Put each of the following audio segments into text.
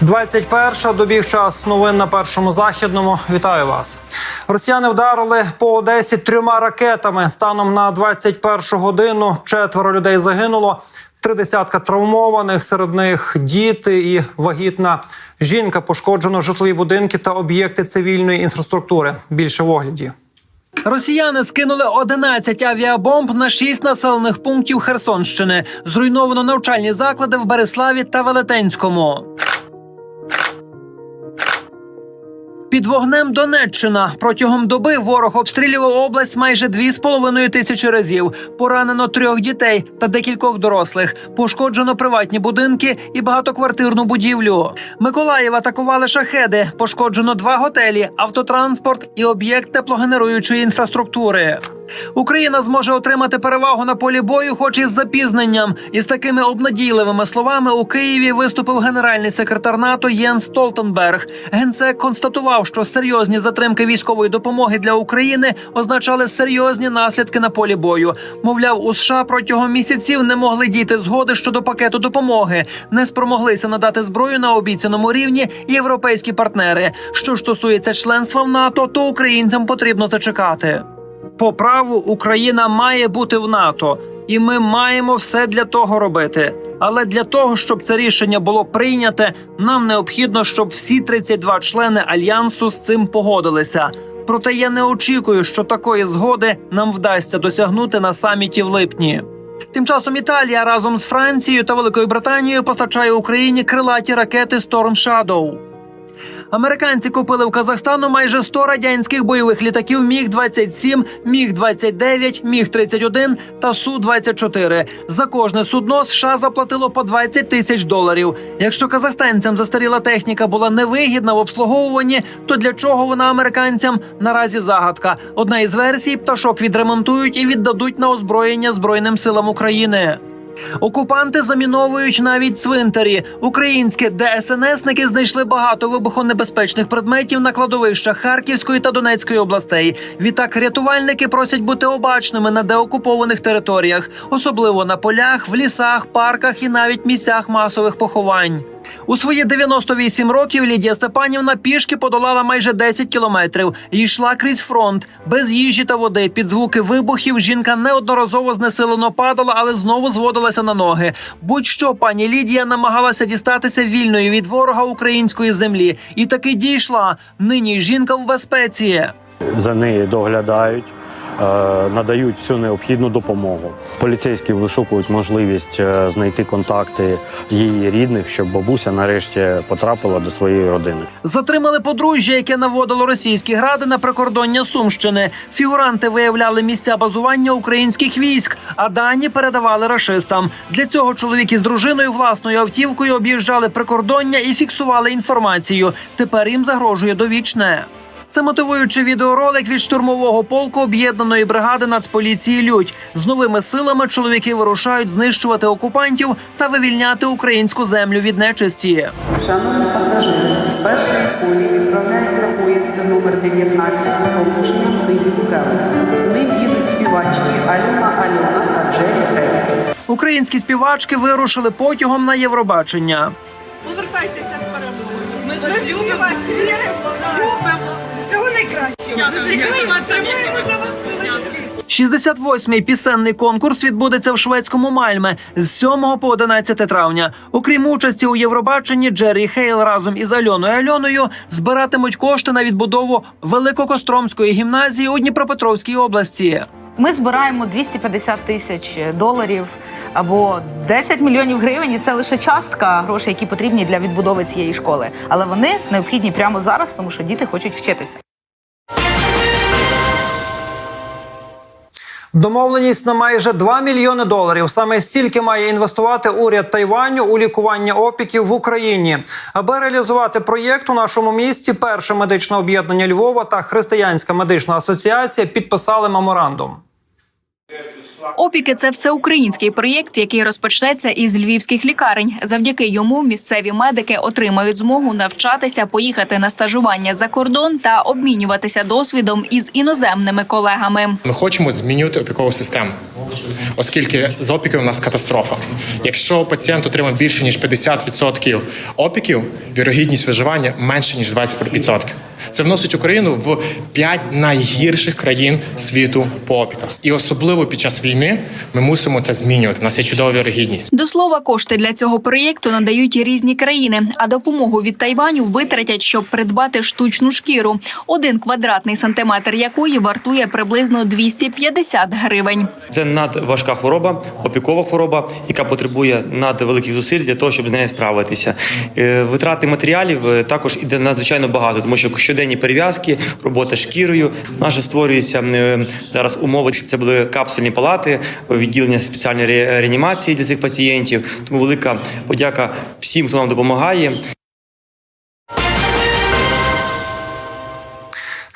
Двадцять перша добіг час новин на першому західному. Вітаю вас. Росіяни вдарили по Одесі трьома ракетами. Станом на 21 годину четверо людей загинуло. Три десятка травмованих, серед них діти і вагітна жінка. Пошкоджено житлові будинки та об'єкти цивільної інфраструктури. Більше в огляді. Росіяни скинули 11 авіабомб на 6 населених пунктів Херсонщини. Зруйновано навчальні заклади в Береславі та Велетенському. Під вогнем Донеччина протягом доби ворог обстрілював область майже 2,5 тисячі разів. Поранено трьох дітей та декількох дорослих. Пошкоджено приватні будинки і багатоквартирну будівлю. Миколаїв атакували шахеди. Пошкоджено два готелі, автотранспорт і об'єкт теплогенеруючої інфраструктури. Україна зможе отримати перевагу на полі бою, хоч із запізненням. Із такими обнадійливими словами у Києві виступив генеральний секретар НАТО Єнс Столтенберг. Генсек констатував, що серйозні затримки військової допомоги для України означали серйозні наслідки на полі бою. Мовляв, у США протягом місяців не могли дійти згоди щодо пакету допомоги, не спромоглися надати зброю на обіцяному рівні європейські партнери. Що ж стосується членства в НАТО, то українцям потрібно зачекати. По праву Україна має бути в НАТО, і ми маємо все для того робити. Але для того, щоб це рішення було прийняте, нам необхідно, щоб всі 32 члени альянсу з цим погодилися. Проте я не очікую, що такої згоди нам вдасться досягнути на саміті в липні. Тим часом Італія разом з Францією та Великою Британією постачає Україні крилаті ракети Storm Shadow. Американці купили в Казахстану майже 100 радянських бойових літаків Міг 27 Міг 29 Міг 31 та Су 24 За кожне судно США заплатило по 20 тисяч доларів. Якщо казахстанцям застаріла техніка була невигідна в обслуговуванні, то для чого вона американцям наразі загадка? Одна із версій пташок відремонтують і віддадуть на озброєння збройним силам України. Окупанти заміновують навіть цвинтарі. Українські ДСНСники знайшли багато вибухонебезпечних предметів на кладовищах Харківської та Донецької областей. Відтак рятувальники просять бути обачними на деокупованих територіях, особливо на полях, в лісах, парках і навіть місцях масових поховань. У свої 98 років Лідія Степанівна пішки подолала майже 10 кілометрів і йшла крізь фронт без їжі та води. Під звуки вибухів жінка неодноразово знесилено падала, але знову зводилася на ноги. Будь-що пані Лідія намагалася дістатися вільною від ворога української землі, і таки дійшла. Нині жінка в безпеці. за нею доглядають, надають всю необхідну допомогу. Поліцейські вишукують можливість е, знайти контакти її рідних, щоб бабуся нарешті потрапила до своєї родини. Затримали подружжя, яке наводило російські гради на прикордоння Сумщини. Фігуранти виявляли місця базування українських військ, а дані передавали рашистам. Для цього чоловік із дружиною власною автівкою об'їжджали прикордоння і фіксували інформацію. Тепер їм загрожує довічне. Це мотивуючий відеоролик від штурмового полку об'єднаної бригади Нацполіції Людь. З новими силами чоловіки вирушають знищувати окупантів та вивільняти українську землю від нечисті. Шановні пасажири, з першої колії відправляється поїзд номер 19 з порушенням Київ-Келен. Ним їдуть співачки Альона Альона та Джері Хей. Українські співачки вирушили потягом на Євробачення. Повертайтеся з перемогою. Ми всі вас віримо, 68-й пісенний конкурс відбудеться в шведському Мальме з 7 по 11 травня. Окрім участі у Євробаченні, Джері Хейл разом із Альоною Альоною збиратимуть кошти на відбудову Великокостромської гімназії у Дніпропетровській області. Ми збираємо 250 тисяч доларів або 10 мільйонів гривень, і це лише частка грошей, які потрібні для відбудови цієї школи. Але вони необхідні прямо зараз, тому що діти хочуть вчитися. Домовленість на майже 2 мільйони доларів. Саме стільки має інвестувати уряд Тайваню у лікування опіків в Україні. Аби реалізувати проєкт у нашому місті, перше медичне об'єднання Львова та Християнська медична асоціація підписали меморандум. Опіки це всеукраїнський проєкт, який розпочнеться із львівських лікарень. Завдяки йому місцеві медики отримають змогу навчатися, поїхати на стажування за кордон та обмінюватися досвідом із іноземними колегами. Ми хочемо змінювати опікову систему, оскільки з опіків у нас катастрофа. Якщо пацієнт отримає більше ніж 50% опіків, вірогідність виживання менше ніж 20%. Це вносить Україну в 5 найгірших країн світу по опіках. І особливо під час війни ми мусимо це змінювати. У нас є чудова вірогідність. До слова, кошти для цього проєкту надають різні країни, а допомогу від Тайваню витратять, щоб придбати штучну шкіру. Один квадратний сантиметр якої вартує приблизно 250 гривень. Це надважка хвороба, опікова хвороба, яка потребує надвеликих зусиль для того, щоб з нею справитися. Е, Витрати матеріалів е, також іде надзвичайно багато, тому що щоденні перев'язки, робота шкірою. Же створюються е, зараз умови, щоб це були капсульні палати, відділення спеціальної реанімації для цих пацієнтів. Тому велика подяка всім, хто нам допомагає.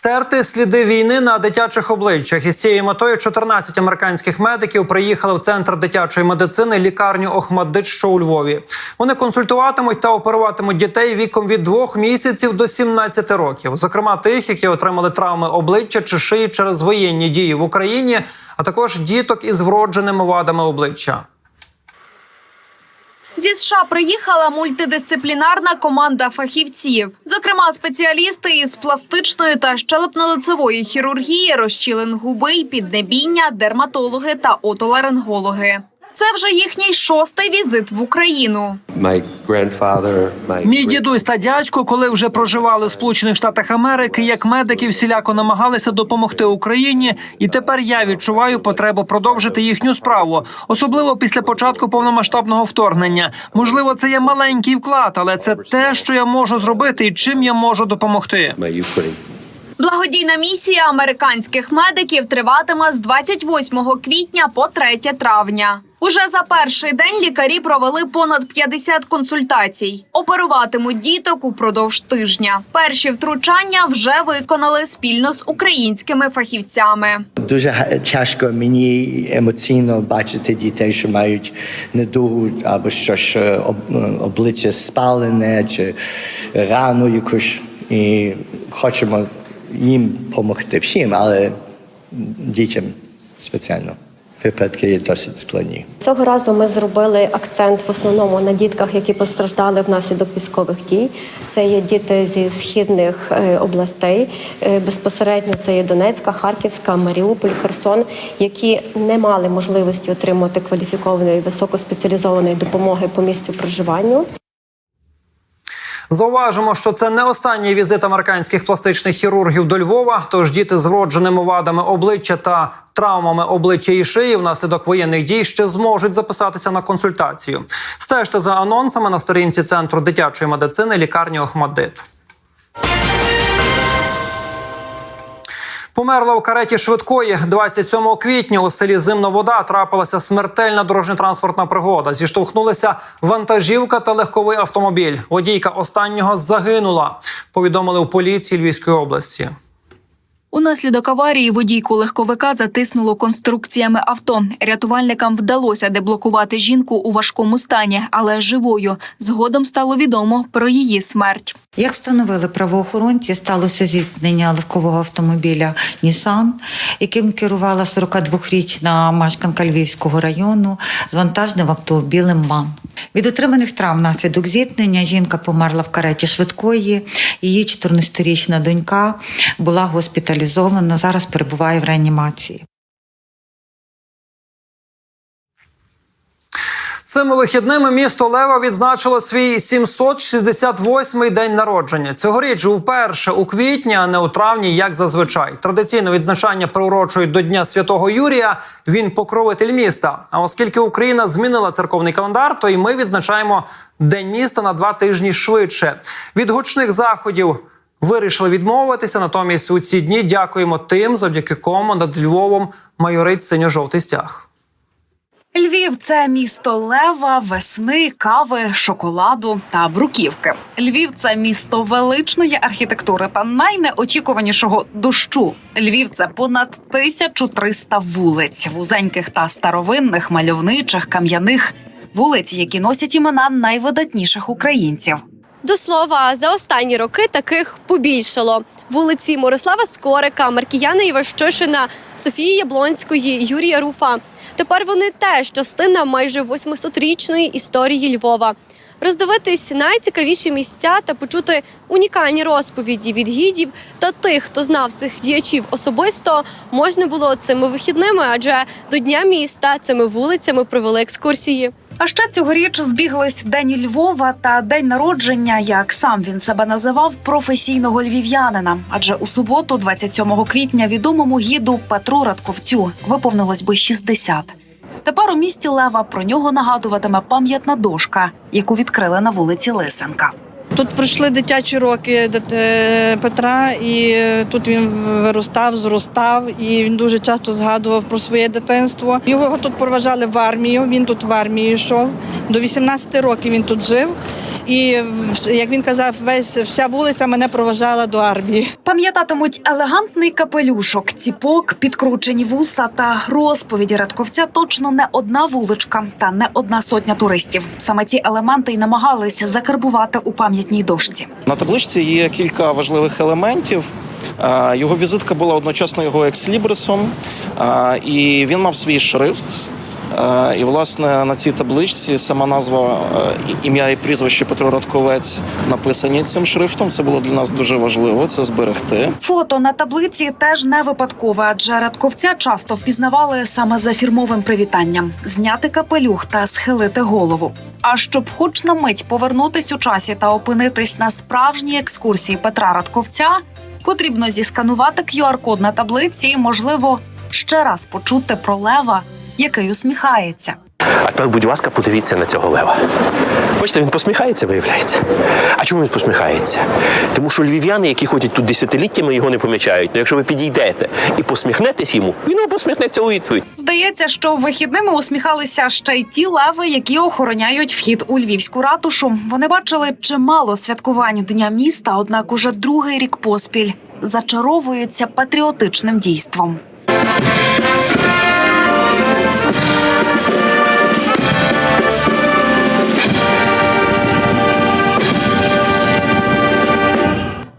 Стерти сліди війни на дитячих обличчях із цією метою 14 американських медиків приїхали в центр дитячої медицини лікарню Охмаддит, що у Львові. Вони консультуватимуть та оперуватимуть дітей віком від 2 місяців до 17 років, зокрема тих, які отримали травми обличчя чи шиї через воєнні дії в Україні, а також діток із вродженими вадами обличчя. Зі США приїхала мультидисциплінарна команда фахівців, зокрема спеціалісти із пластичної та щелепно-лицевої хірургії, розчілин губи, піднебіння, дерматологи та отоларингологи. Це вже їхній шостий візит в Україну. Мій дідусь та дядько, коли вже проживали в Сполучених Штатах Америки, як медики всіляко намагалися допомогти Україні, і тепер я відчуваю потребу продовжити їхню справу, особливо після початку повномасштабного вторгнення. Можливо, це є маленький вклад, але це те, що я можу зробити, і чим я можу допомогти. Благодійна місія американських медиків триватиме з 28 квітня по 3 травня. Уже за перший день лікарі провели понад 50 консультацій. Оперуватимуть діток упродовж тижня. Перші втручання вже виконали спільно з українськими фахівцями. Дуже тяжко мені емоційно бачити дітей, що мають недугу або щось е, е, обличчя спалене чи рану якусь. І хочемо їм допомогти всім, але дітям спеціально. Випадки є досить складні. Цього разу ми зробили акцент в основному на дітках, які постраждали внаслідок військових дій. Це є діти зі східних е, областей. Е, Безпосередньо це є Донецька, Харківська, Маріуполь, Херсон, які не мали можливості отримати кваліфікованої високоспеціалізованої допомоги по місцю проживання. Зауважимо, що це не останній візит американських пластичних хірургів до Львова. Тож діти з вродженими вадами обличчя та травмами обличчя і шиї внаслідок воєнних дій ще зможуть записатися на консультацію. Стежте за анонсами на сторінці центру дитячої медицини лікарні Охмаддит. Померла у кареті швидкої 27 квітня у селі Зимна Вода трапилася смертельна дорожньо-транспортна пригода. Зіштовхнулися вантажівка та легковий автомобіль. Водійка останнього загинула. Повідомили в поліції Львівської області. Унаслідок аварії водійку легковика затиснуло конструкціями авто. Рятувальникам вдалося деблокувати жінку у важкому стані, але живою. Згодом стало відомо про її смерть. Як встановили правоохоронці, сталося зіткнення легкового автомобіля Нісан, яким керувала 42-річна мешканка Львівського району з вантажним автомобілем МАН. Від отриманих травм внаслідок зіткнення жінка померла в кареті швидкої. Її 14-річна донька була госпіталізована. Зараз перебуває в реанімації. Цими вихідними місто Лева відзначило свій 768-й день народження. Цьогоріч вперше у квітні, а не у травні, як зазвичай. Традиційно відзначання приурочують до Дня Святого Юрія. Він покровитель міста. А оскільки Україна змінила церковний календар, то і ми відзначаємо День міста на два тижні швидше. Від гучних заходів. Вирішили відмовитися. Натомість у ці дні дякуємо тим, завдяки кому над Львовом майорить синьо-жовтий стяг. Львів це місто лева, весни, кави, шоколаду та бруківки. Львів це місто величної архітектури та найнеочікуванішого дощу. Львів це понад 1300 вулиць, вузеньких та старовинних, мальовничих, кам'яних вулиць, які носять імена найвидатніших українців. До слова, за останні роки таких побільшало. Вулиці Мирослава Скорика, Маркіяна Іващишина, Софії Яблонської, Юрія Руфа. Тепер вони теж частина майже 800-річної історії Львова. Роздивитись найцікавіші місця та почути унікальні розповіді від гідів та тих, хто знав цих діячів особисто, можна було цими вихідними, адже до Дня міста цими вулицями провели екскурсії. А ще цьогоріч збіглись День Львова та день народження, як сам він себе називав, професійного львів'янина. Адже у суботу, 27 квітня, відомому гіду Петру Радковцю виповнилось би 60. Тепер у місті Лева про нього нагадуватиме пам'ятна дошка, яку відкрили на вулиці Лисенка. Тут пройшли дитячі роки е, Петра, і е, тут він виростав, зростав, і він дуже часто згадував про своє дитинство. Його тут проважали в армію. Він тут в армію йшов. До 18 років він тут жив. І як він казав, весь вся вулиця мене проважала до армії. Пам'ятатимуть елегантний капелюшок, ціпок, підкручені вуса та розповіді Радковця точно не одна вуличка та не одна сотня туристів. Саме ці елементи й намагались закарбувати у пам'ятній дошці. На табличці є кілька важливих елементів. Його візитка була одночасно його екслібрисом, і він мав свій шрифт. Е, І, власне, на цій табличці сама назва е, ім'я і прізвище Петро Радковець написані цим шрифтом. Це було для нас дуже важливо це зберегти. Фото на таблиці теж не випадкове, адже Радковця часто впізнавали саме за фірмовим привітанням: зняти капелюх та схилити голову. А щоб хоч на мить повернутись у часі та опинитись на справжній екскурсії Петра Радковця, потрібно зісканувати QR-код на таблиці і, можливо, ще раз почути про лева, який усміхається. А тепер, будь ласка, подивіться на цього лева. Бачите, він посміхається, виявляється. А чому він посміхається? Тому що львів'яни, які ходять тут десятиліттями, його не помічають. Ну, якщо ви підійдете і посміхнетесь йому, він вам посміхнеться у відповідь. Здається, що вихідними усміхалися ще й ті леви, які охороняють вхід у львівську ратушу. Вони бачили чимало святкувань дня міста, однак уже другий рік поспіль зачаровуються патріотичним дійством.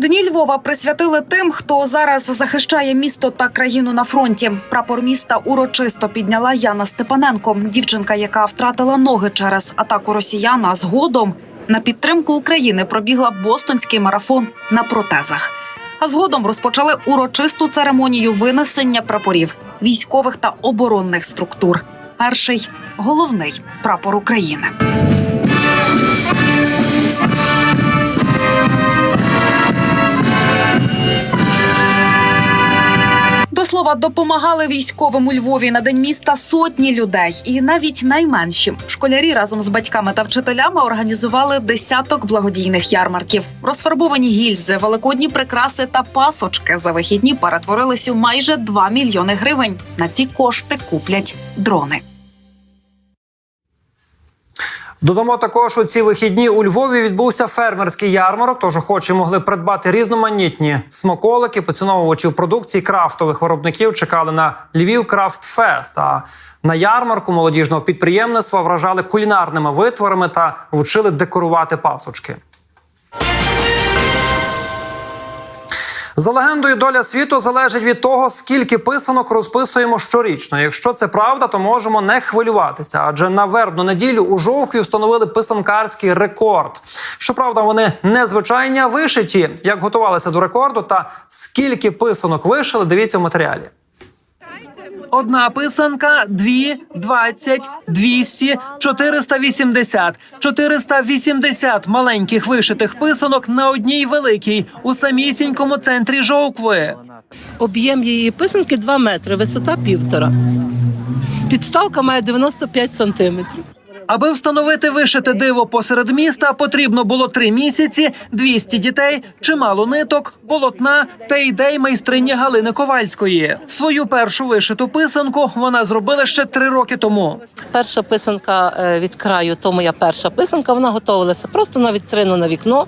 Дні Львова присвятили тим, хто зараз захищає місто та країну на фронті. Прапор міста урочисто підняла Яна Степаненко, дівчинка, яка втратила ноги через атаку росіян. Згодом на підтримку України пробігла бостонський марафон на протезах. А згодом розпочали урочисту церемонію винесення прапорів військових та оборонних структур. Перший головний прапор України. Слова, допомагали військовим у Львові на день міста сотні людей, і навіть найменші школярі разом з батьками та вчителями організували десяток благодійних ярмарків. Розфарбовані гільзи, великодні прикраси та пасочки за вихідні перетворились у майже 2 мільйони гривень. На ці кошти куплять дрони. Додамо також у ці вихідні у Львові відбувся фермерський ярмарок. Тож охочі могли придбати різноманітні смаколики, поціновувачів продукції крафтових виробників чекали на Львів Крафт Фест. А на ярмарку молодіжного підприємництва вражали кулінарними витворами та вчили декорувати пасочки. За легендою, доля світу залежить від того, скільки писанок розписуємо щорічно. Якщо це правда, то можемо не хвилюватися, адже на вербну неділю у жовтні встановили писанкарський рекорд. Щоправда, вони незвичайні, вишиті. Як готувалися до рекорду та скільки писанок вишили, дивіться в матеріалі. Одна писанка, дві, двадцять, двісті, чотириста вісімдесят. Чотириста вісімдесят маленьких вишитих писанок на одній великій у самісінькому центрі жовкви. Об'єм її писанки 2 метри, висота півтора. Підставка має 95 сантиметрів. Аби встановити вишите диво посеред міста, потрібно було три місяці, 200 дітей, чимало ниток, полотна та ідей майстрині Галини Ковальської. Свою першу вишиту писанку вона зробила ще три роки тому. Перша писанка е, від краю, то моя перша писанка, вона готувалася просто на вітрину на вікно,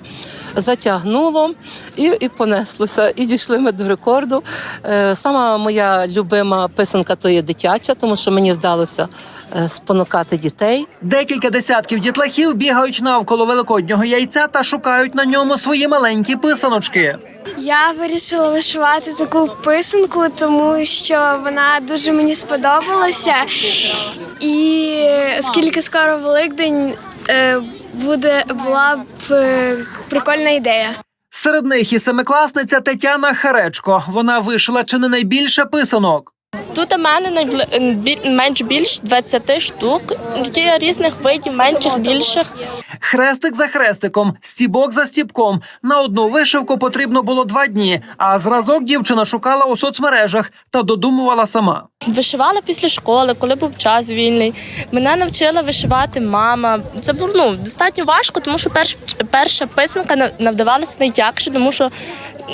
затягнуло і, і понеслося. І дійшли ми до рекорду. Е, Сама моя любима писанка то є дитяча, тому що мені вдалося е, спонукати дітей. Декілька десятків дітлахів бігають навколо великоднього яйця та шукають на ньому свої маленькі писаночки. Я вирішила вишивати таку писанку, тому що вона дуже мені сподобалася. І оскільки скоро Великдень е, буде була б е, прикольна ідея. Серед них і семикласниця Тетяна Харечко. Вона вишила чи не найбільше писанок. Тут у мене бі- менш більш 20 штук. Є різних видів, менших, більших. Хрестик за хрестиком, стібок за стібком. На одну вишивку потрібно було два дні. А зразок дівчина шукала у соцмережах та додумувала сама. Вишивала після школи, коли був час вільний. Мене навчила вишивати мама. Це було ну, достатньо важко, тому що перш, перша писанка навдавалася найтягше, тому що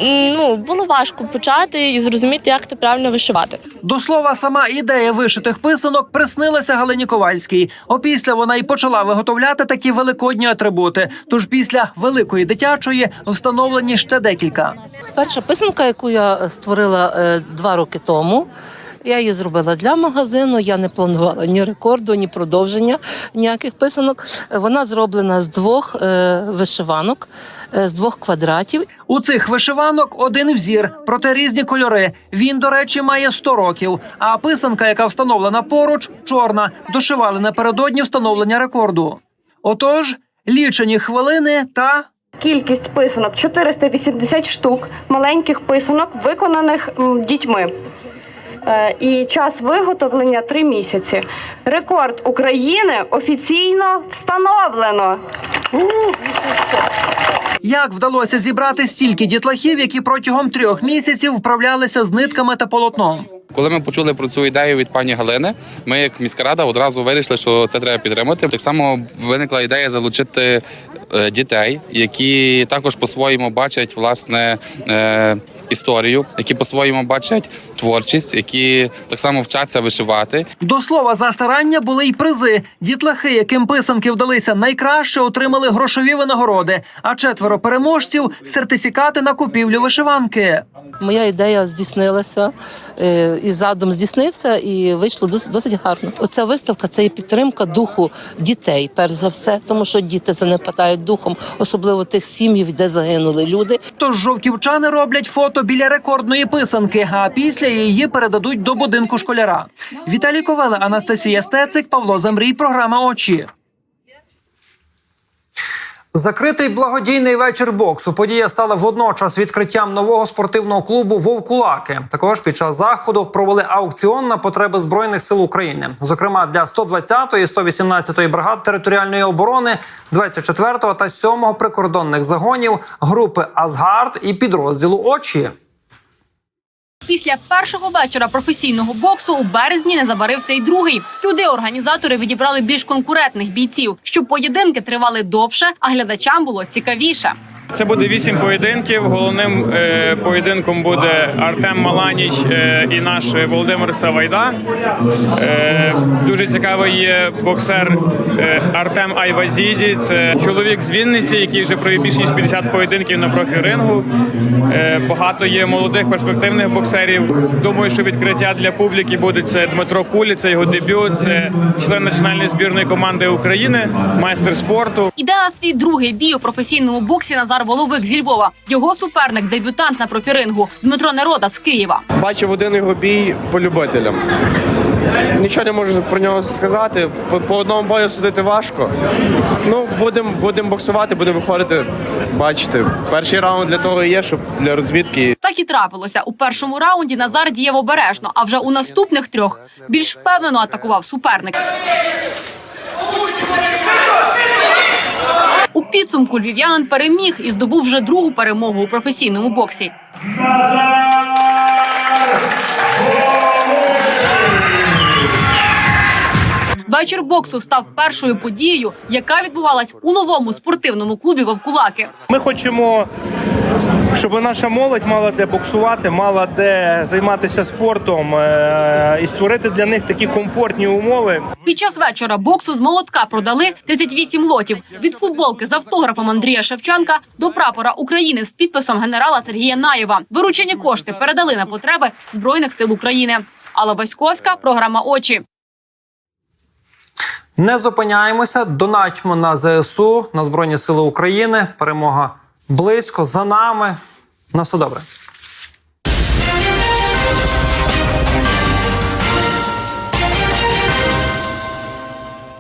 ну, було важко почати і зрозуміти, як то правильно вишивати. До слова, сама ідея вишитих писанок приснилася Галині Ковальській. Опісля вона й почала виготовляти такі великодні атрибути. Тож після великої дитячої встановлені ще декілька. Перша писанка, яку я створила е, два роки тому. Я її зробила для магазину. Я не планувала ні рекорду, ні продовження ніяких писанок. Вона зроблена з двох е, вишиванок, е, з двох квадратів. У цих вишиванок один взір, проте різні кольори. Він, до речі, має 100 років. А писанка, яка встановлена поруч, чорна. Дошивали напередодні встановлення рекорду. Отож, лічені хвилини та Кількість писанок 480 штук, маленьких писанок, виконаних м, дітьми. Е, І час виготовлення 3 місяці. Рекорд України офіційно встановлено. як вдалося зібрати стільки дітлахів, які протягом трьох місяців вправлялися з нитками та полотном. Коли ми почули про цю ідею від пані Галини, ми, як міська рада, одразу вирішили, що це треба підтримати. Так само виникла ідея залучити дітей, які також по-своєму бачать власне е, історію, які по-своєму бачать творчість, які так само вчаться вишивати. До слова, за старання були й призи. Дітлахи, яким писанки вдалися найкраще, отримали грошові винагороди. А четверо переможців сертифікати на купівлю вишиванки. Моя ідея здійснилася, е, і задум здійснився, і вийшло досить гарно. Оця виставка це є підтримка духу дітей, перш за все, тому що діти занепадають духом, особливо тих сім'їв, де загинули люди. Тож жовківчани роблять фото біля рекордної писанки, а після її передадуть до будинку школяра. Віталій Ковела, Анастасія Стецик, Павло Замрій. Програма очі. Закритий благодійний вечір боксу. Подія стала водночас відкриттям нового спортивного клубу Вовкулаки. Також під час заходу провели аукціон на потреби збройних сил України, зокрема для 120-ї, 118-ї бригад територіальної оборони, 24-го та 7-го прикордонних загонів групи Азгард і підрозділу Очі. Після першого вечора професійного боксу у березні не забарився й другий. Сюди організатори відібрали більш конкурентних бійців, щоб поєдинки тривали довше, а глядачам було цікавіше. Це буде вісім поєдинків. Головним е, поєдинком буде Артем Маланіч е, і наш Володимир Савайда. Е, дуже цікавий є боксер е, Артем Айвазіді. Це чоловік з Вінниці, який вже провів більш ніж 50 поєдинків на профі-рингу. Е, багато є молодих перспективних боксерів. Думаю, що відкриття для публіки буде це Дмитро Кулі, це його дебют. Це член національної збірної команди України, майстер спорту. Іде на свій другий бій у професійному боксі Назар Воловик зі Львова. Його суперник, дебютант на профірингу Дмитро Нерода з Києва. Бачив один його бій по любителям. Нічого не можу про нього сказати. По, по одному бою судити важко. Ну, будемо будем боксувати, будемо виходити, бачити. Перший раунд для того і є, щоб для розвідки. Так і трапилося. У першому раунді Назар діяв обережно, а вже у наступних трьох більш впевнено атакував суперник. Підсумку львів'янин переміг і здобув вже другу перемогу у професійному боксі. Вечір боксу став першою подією, яка відбувалась у новому спортивному клубі Вовкулаки. Ми хочемо, щоб наша молодь мала де боксувати, мала де займатися спортом е, і створити для них такі комфортні умови. Під час вечора боксу з молотка продали 38 лотів від футболки з автографом Андрія Шевченка до прапора України з підписом генерала Сергія Наєва. Виручені кошти передали на потреби збройних сил України. Алла Васьковська, програма Очі. Не зупиняємося, донатьмо на ЗСУ, на Збройні Сили України. Перемога близько за нами. На все добре.